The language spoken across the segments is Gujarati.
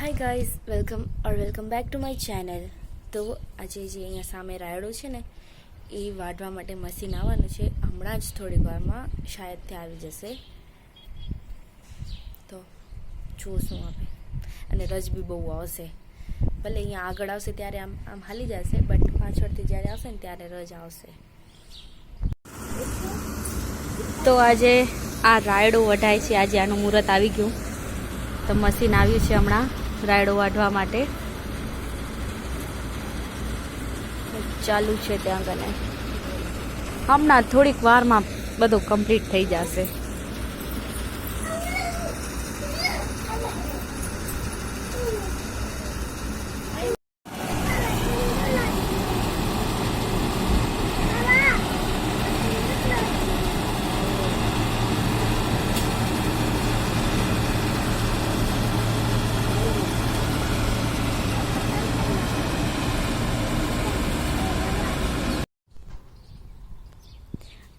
Hi guys welcome or welcome back to my channel તો આજે જે અહીંયા સામે રાયડો છે ને, એ વાઢવા માટે મશીન આવવાનું છે. હમણાં જ થોડીક વારમાં શાયદ તે આવી જશે. તો જોશું આપણે અને રજ બી બહુ આવશે. ભલે અહીંયા આગળ આવશે ત્યારે આમ આમ હાલી જશે બટ પાછળથી જ્યારે આવશે ને ત્યારે રજ આવશે. તો આજે આ રાયડો વઢાય છે. આજે આનું મુહૂર્ત આવી ગયું. તો મશીન આવ્યું છે હમણાં. રાયડો વાઢવા માટે. ચાલુ છે ત્યાં કને. હમણાં થોડીક વારમાં બધું કમ્પ્લીટ થઈ જશે.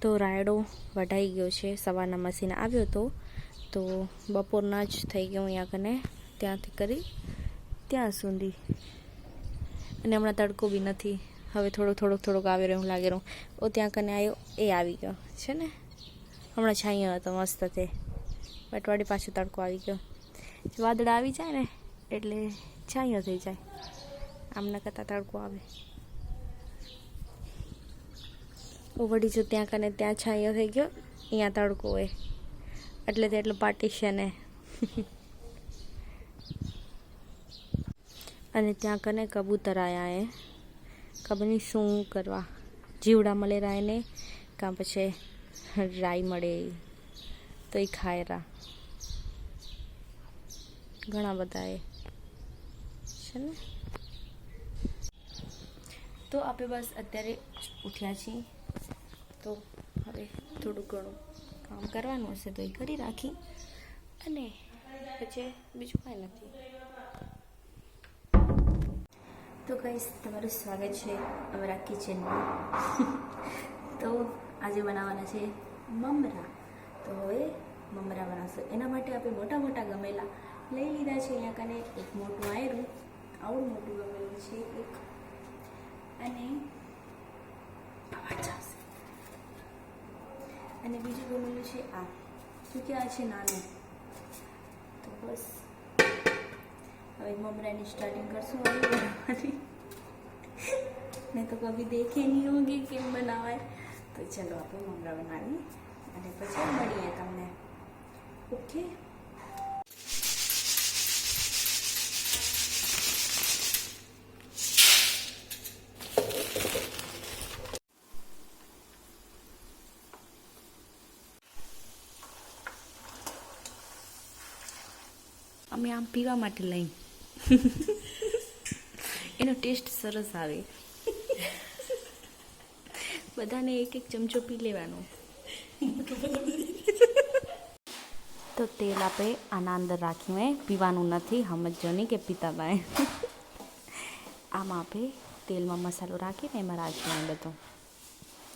તો રાયડો વઢાઈ ગયો છે, સવારના મશીન આવ્યો હતો. તો બપોરના જ થઈ ગયો અહીંયા કને, ત્યાંથી કરી ત્યાં સુધી. અને હમણાં તડકો બી નથી. હવે થોડોક થોડોક થોડોક આવી રહ્યો લાગે રહ્યું. ઓ, ત્યાં કને આવ્યો એ આવી ગયો. છે ને? હમણાં છાંયો હતો, મસ્ત તે. અટવાડી પાછો તડકો આવી ગયો. વાદળા આવી જાય ને, એટલે છાંયો થઈ જાય. આમના કરતાં તડકો આવે. વળી જો ત્યાં કને ત્યાં છાંયો થઈ ગયો. અહીંયા તડકો હોય. એટલે તે એટલું પાર્ટીશન અને ત્યાં કને કબૂતર આવ્યા એ ખબર શું કરવા. જીવડા મળે રાયને કાં પછી રાઈ મળે તો એ ખાય રા ઘણા બધા એ. છે ને? તો આપણે બસ અત્યારે ઉઠ્યા છીએ. તો હવે થોડું ઘણું કામ કરવાનું હશે તો એ કરી રાખી. અને પછી બીજું કાંઈ નથી. તો કહીશ તમારું સ્વાગત છે અમારા કિચનમાં તો આજે બનાવવાના છે મમરા. તો હવે મમરા બનાવશું. એના માટે આપણે મોટા મોટા ગમેલા લઈ લીધા છે અહીંયા કને. એક મોટું આયરું આવું મોટું ગમેલું છે એક. અને અને બીજું બનેલું છે આ. જોકે આ છે નાનું? તો બસ. હવે મમરાની સ્ટાર્ટિંગ કરશું હવે નહીં તો કભી દેખે નહીં હોગી કેમ બનાવાય. તો ચલો આપણે મમરા બનાવીએ. અને પછી મળીએ તમને. ઓકે અમે આમ પીવા માટે લઈ. એનો ટેસ્ટ સરસ આવે. બધાને એક એક ચમચો પી લેવાનો. તો તેલ આપણે આના અંદર રાખીને પીવાનું નથી સમજો નહીં કે પીતા બાય. આમાં આપણે તેલમાં મસાલો રાખીને એમાં રાખીને બધો.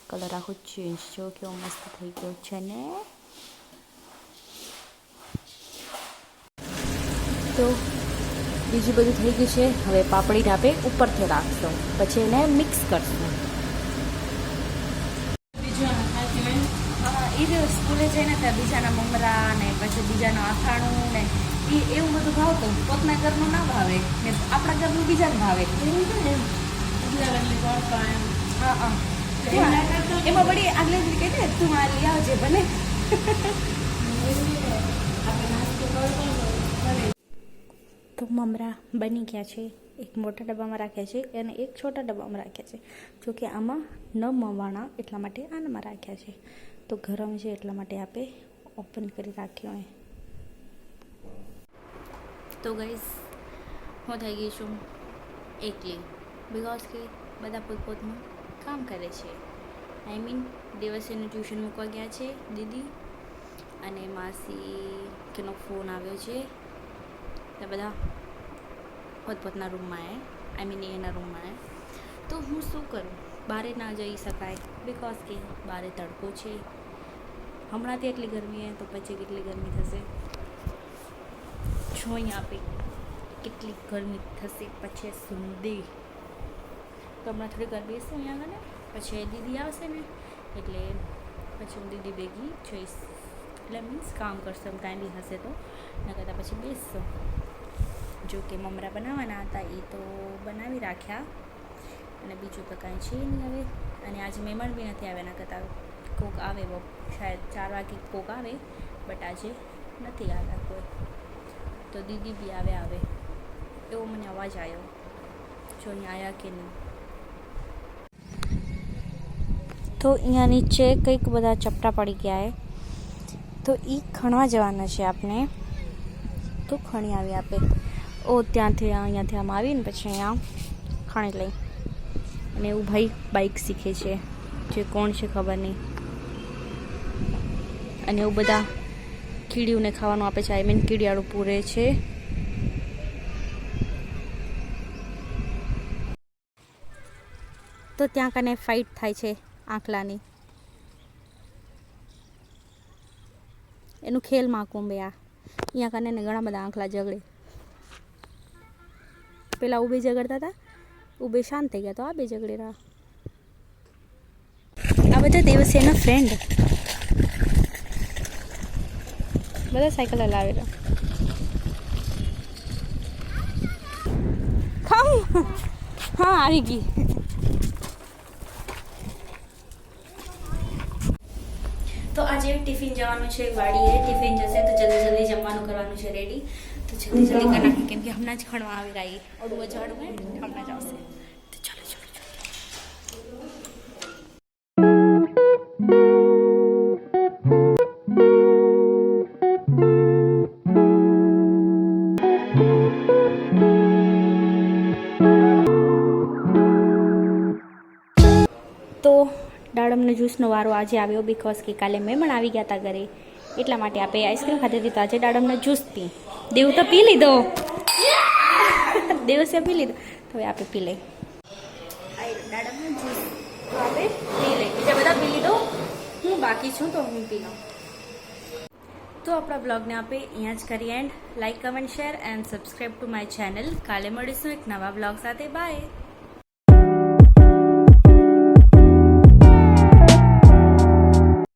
કલર આખો ચેન્જ જો કેવો મસ્ત થઈ ગયો છે ને. તો બીજું બધું થઈ ગયું છે. હવે પાપડી ઢાપે ઉપરથી રાખશું. પછી એને મિક્સ કરશું. એ સ્કૂલે જઈને ત્યાં બીજાના મમરા ને પછી બીજાના અથાણું ને એ એવું બધું ભાવતું પોતના ઘરનું ના ભાવે. ને આપણા ઘરનું બીજાને ભાવે. હા હા એમાં? વળી આગલે જ કહે તું આ લઈ આવજે ભલે તો મમરા બની ગયા છે, એક મોટા ડબ્બામાં રાખ્યા છે અને એક છોટા ડબ્બામાં રાખ્યા છે. જો કે આમાં ન મવાણા એટલા માટે આનામાં રાખ્યા છે. તો ગરમ છે એટલા માટે આપણે ઓપન કરી રાખ્યો હોય. તો ગઈશ હું થઈ ગઈ છું એકલી. બિકોઝ કે બધા પોતપોતનું કામ કરે છે. આઈ મીન દિવસેનું ટ્યુશન મૂકવા ગયા છે દીદી અને માસી કેનો ફોન આવ્યો છે. તે બધા પોતપોતના રૂમમાં એ આઈ મીન એના રૂમમાં એ તો હું શું કરું? બહાર ના જઈ શકાય. બિકોઝ કે બહારે તડકો છે. હમણાંથી એટલી ગરમી હે, તો પછી કેટલી ગરમી થશે? જો અહીંયા આપી, કેટલી ગરમી થશે. પછી સુધી તો હમણાં થોડી ગરમી હશે અહીંયા આગળ પછી દીદી આવશે ને? એટલે પછી હું દીદી ભેગી જઈશ. એટલે મીન્સ કામ કરશે કાંઈ બી હશે તો. એના કરતાં પછી બેસશો. જો કે મમરા બનાવવાના હતા એ તો બનાવી રાખ્યા. અને બીજું તો કાંઈ છે નહીં હવે. અને આજે મહેમાન બી નથી આવ્યા એના કરતાં કોક આવે શાયદ ચાર વાગે કોક આવે, બટ આજે નથી આવ્યા કોઈ. તો દીદી બી આવે આવે. એવો મને અવાજ આવ્યો જો અહીંયા આવ્યા કે નહીં. તો અહીંયા નીચે કંઈક બધા ચપટા પડી ગયા એ તો એ ખણવા જવાના છે આપણે. તો ખણી આવી આપે. ઓ, ત્યાંથી અહીંયાથી આમ આવીને પછી અહીંયા ખાણી લઈ. અને એવું ભાઈ બાઇક શીખે છે. જે કોણ છે ખબર નહીં. અને એવું બધા કીડીઓને ખાવાનું આપે છે. આઈ મીન કીડિયાળું પૂરે છે. તો ત્યાં કને ફાઇટ થાય છે આંકલાની એનું ખેલ મહાકુંભ આ. અહીંયા કને ઘણા બધા આંકલા ઝઘડે પેલા ઉભે ઝઘડતા હતા ઉભે શાંત થઈ ગયા તો આ બે ઝઘડે રહ્યા. આ બધા દિવસે એના ફ્રેન્ડ બધા સાયકલ હલાવેલા ખાઉં હા, આવી ગઈ. તો આજે ટિફિન જવાનું છે, વાડીએ. ટિફિન જશે તો જલ્દી કરવાનું છે રેડી તો જલ્દી જલ્દી કરી નાખી કેમ કે હમણાં જ ખણવા આવી રહી અડું અજાડું હમણાં જ આવશે. તો દાડમનો જ્યુસનો વારો આજે આવ્યો બિકોઝ કે કાલે મહેમાન આવી ગયા હતા ઘરે. એટલા માટે આપણે આઈસ્ક્રીમ ખાધી હતી તો આજે દાડમનો જ્યુસ પી. દેવ તો પી લીધો. દેવસે પી લીધો. તો હવે આપણે પી લઈ દાડમનો જ્યુસ તો આપણે પી લઈ બધા પી લીધો હું બાકી છું તો હું પી લઉં તો આપણા બ્લોગને આપણે અહીંયા જ કરીએ and like comment share and subscribe to my channel કાલે મળીશું એક નવા બ્લોગ સાથે. બાય